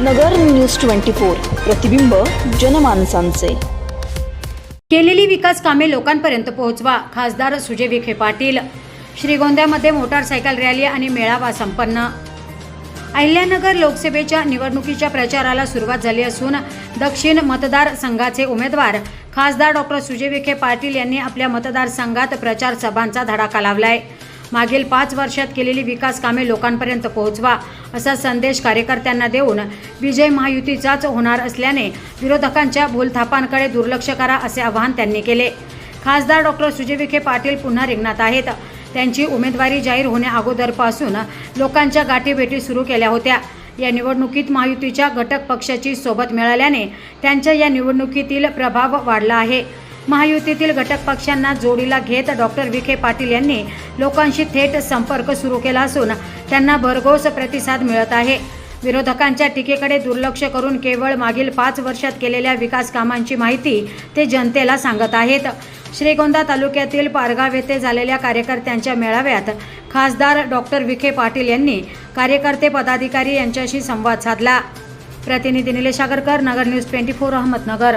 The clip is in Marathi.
नगर न्यूज ट्वेंटी फोर प्रतिबिंब जनमानसांचे. केलेली विकास कामे लोकांपर्यंत पोहोचवा खासदार सुजय विखे पाटील. श्रीगोंद्यामध्ये मोटारसायकल रॅली आणि मेळावा संपन्न. अहिल्यानगर लोकसभेच्या निवडणुकीच्या प्रचाराला सुरुवात झाली असून दक्षिण मतदारसंघाचे उमेदवार खासदार डॉक्टर सुजय विखे पाटील यांनी आपल्या मतदारसंघात प्रचार सभांचा धडाका लावलाय. मागील पाच वर्षात केलेली विकास कामे लोकांपर्यंत पोहोचवा असा संदेश कार्यकर्त्यांना देऊन विजय महायुतीचाच होणार असल्याने विरोधकांच्या भूलथापांकडे दुर्लक्ष करा असे आवाहन त्यांनी केले. खासदार डॉक्टर सुजय विखे पाटील पुन्हा रिंगणात आहेत. त्यांची उमेदवारी जाहीर होण्याअगोदरपासून लोकांच्या गाठीभेटी सुरू केल्या होत्या. या निवडणुकीत महायुतीच्या घटक पक्षाची सोबत मिळाल्याने त्यांच्या या निवडणुकीतील प्रभाव वाढला आहे. महायुतीतील घटक पक्षांना जोडीला घेत डॉक्टर विखे पाटील यांनी लोकांशी थेट संपर्क सुरू केला असून त्यांना भरघोस प्रतिसाद मिळत आहे. विरोधकांच्या टीकेकडे दुर्लक्ष करून केवळ मागील पाच वर्षात केलेल्या विकास कामांची माहिती ते जनतेला सांगत आहेत. श्रीगोंदा तालुक्यातील पारगाव येथे झालेल्या कार्यकर्त्यांच्या मेळाव्यात खासदार डॉक्टर विखे पाटील यांनी कार्यकर्ते पदाधिकारी यांच्याशी संवाद साधला. प्रतिनिधी Nilesh Agarkar Nagar news twenty four Ahmednagar.